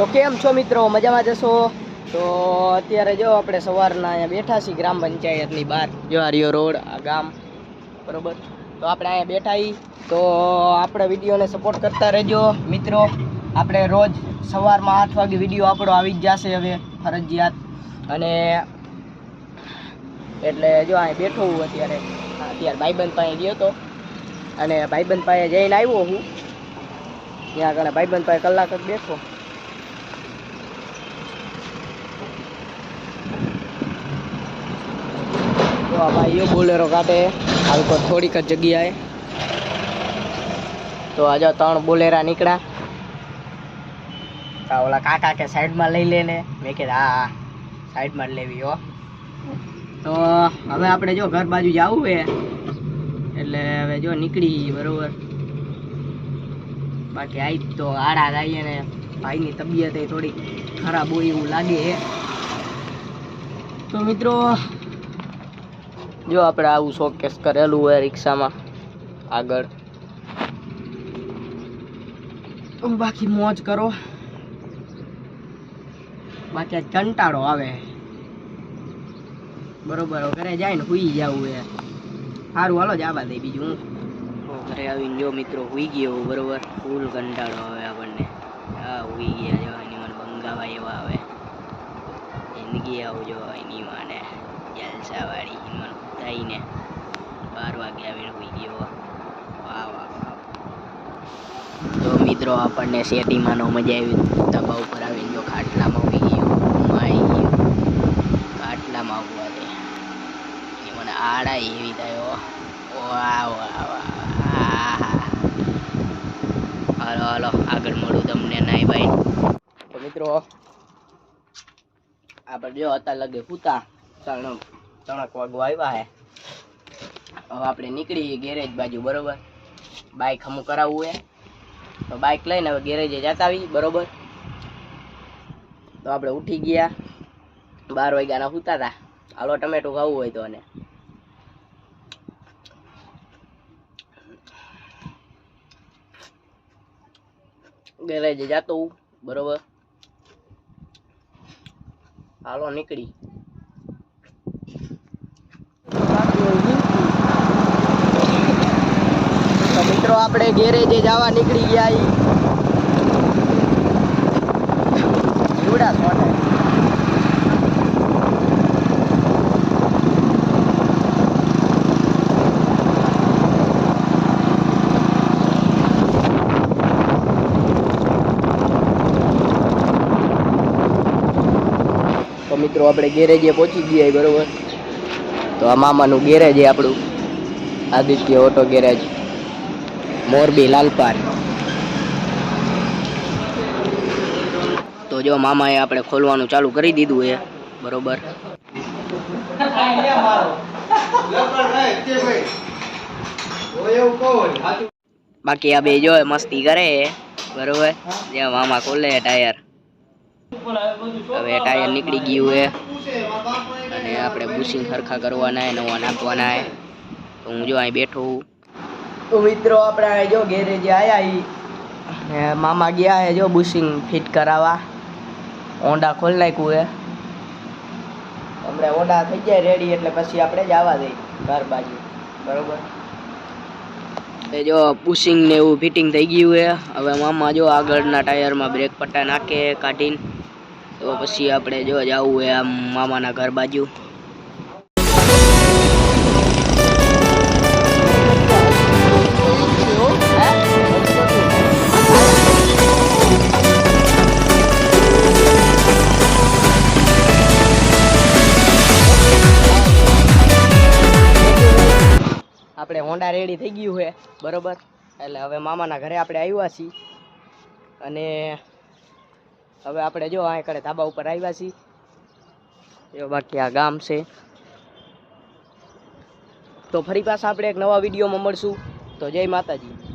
તો કેમ છો મિત્રો? મજામાં જશો તો અત્યારે જો આપણે સવારના અહીંયા બેઠા છીએ ગ્રામ પંચાયતની બહાર, જો હરિયો રોડ, આ ગામ, બરોબર? તો આપણે અહીંયા બેઠા તો આપણે વિડીયોને સપોર્ટ કરતા રહેજો મિત્રો. આપણે રોજ સવારમાં આઠ વાગે વીડિયો આપણો આવી જ જશે હવે, ફરજિયાત. અને એટલે જો અહીં બેઠો હું અત્યારે. અત્યારે ભાઈબંધ પાસે ગયો હતો અને ભાઈબંધ પાસે જઈને આવ્યો હું. ત્યાં આગળ ભાઈબંધ પાસે કલાક જ બેઠો. આ ભાઈઓ બોલેરો કાઢે. હાલ તો થોડીક જ જગ્યાએ. તો આજે ત્રણ બોલેરા નીકળ્યા. ઓલા કાકા કે સાઈડમાં લઈ લે ને. મેં કીધું, હા હા, સાઈડમાં લેવી હો. તો હવે આપણે જો ઘર બાજુ જવું હે. એટલે હવે જો નીકળી બરોબર. બાકી આવી તો આડા થાય ને. ભાઈની તબિયત થોડી ખરાબ હોય એવું લાગે તો મિત્રો જો આપણે આવું શોકેસ કરેલું હોય રિક્ષામાં આગળ. બાકી મોજ કરો. બાકી આ કંટાળો આવે. બરોબર ઘરે જાય ને હુઈ જવું એ સારું હાલો જ આવા દે બીજું હું. ઘરે આવીને જો મિત્રો હુઈ ગયો બરોબર? ફૂલ કંટાળો આવે આપણને. હા હુઈ ગયા જો એની મને બંગાવા એવા આવે. જિંદગી આવું જો એની માને. જલસાવાળી મને થઈને બાર વાગે હુઈ ગયો. વાહ વાહ તો મિત્રો, આપણને શેટીમાં નો મજા આવી. તબા ઉપર આવીને જો ખાટલામાં ઊભી ગયો. માઈ ગયો. ખાટલામાં ઊભા દે. એ મને આડા એવી થયો વાહ વાહ હાલો હાલો, આગળ મળું તમને નાઈ ભાઈ. તો મિત્રો આપણે જો હતા લગે પૂતા ત્રણ ત્રણક વાગવા આવ્યા હે. હવે આપણે નીકળી ગેરેજ બાજુ, બરોબર? બાઇક હમું કરાવવું હે. તો બાઇક લઈને હવે ગેરેજે જતા આવી બરોબર? તો આપણે ઉઠી ગયા. બાર વાગ્યાના સૂતા હતા હાલો, ટમેટું ખાવું હોય તો અને. ગેરેજે જતો, બરોબર? હાલો, નીકળી તો મિત્રો આપણે ગેરેજે જવા નીકળી ગયા જીવડા તો મિત્રો, આપણે ગેરેજે પહોંચી ગયા બરોબર? તો આ મામાનું ગેરેજ આપણું. Aditya auto garage. Morbi Lalpar તો જો મામાએ આપણે ખોલવાનું ચાલુ કરી દીધું એ બરોબર. બાકી આ બે જો મસ્તી કરે બરોબર. જ્યાં મામા ખોલે ટાયર. હવે ટાયર નીકળી ગયું એ અને આપણે બુશિંગ સરખા કરવાના હે, નવા નાખવાના હે. હું જો અહીં બેઠો હું. તો મિત્રો, આપણા જો ગેરેજે આવ્યા એ મામા ગયા હે જો બુશિંગ ફિટ કરાવવા. ઓંડા ખોલી નાખ્યું હે. હમણાં ઓંડા થઈ જાય રેડી એટલે પછી આપણે જવા દઈએ ઘર બાજુ. બરોબર? એ જો પુશિંગ ને એવું ફિટિંગ થઈ ગયું છે હવે મામા જો આગળના ટાયરમાં બ્રેક પટ્ટા નાખે કાઢીને. તો પછી આપણે જો જવું હોય આમ મામાના ઘર બાજુ. આપણે હોન્ડા રેડી થઈ ગયું છે. બરોબર? એટલે હવે મામાના ઘરે આપણે આવ્યા છીએ. અને હવે આપણે જો આ કડે ધાબા ઉપર આવ્યા છીએ. જો બાકી આ ગામ છે. તો ફરી પાછા આપણે એક નવા વિડીયોમાં મળશું. તો જય માતાજી.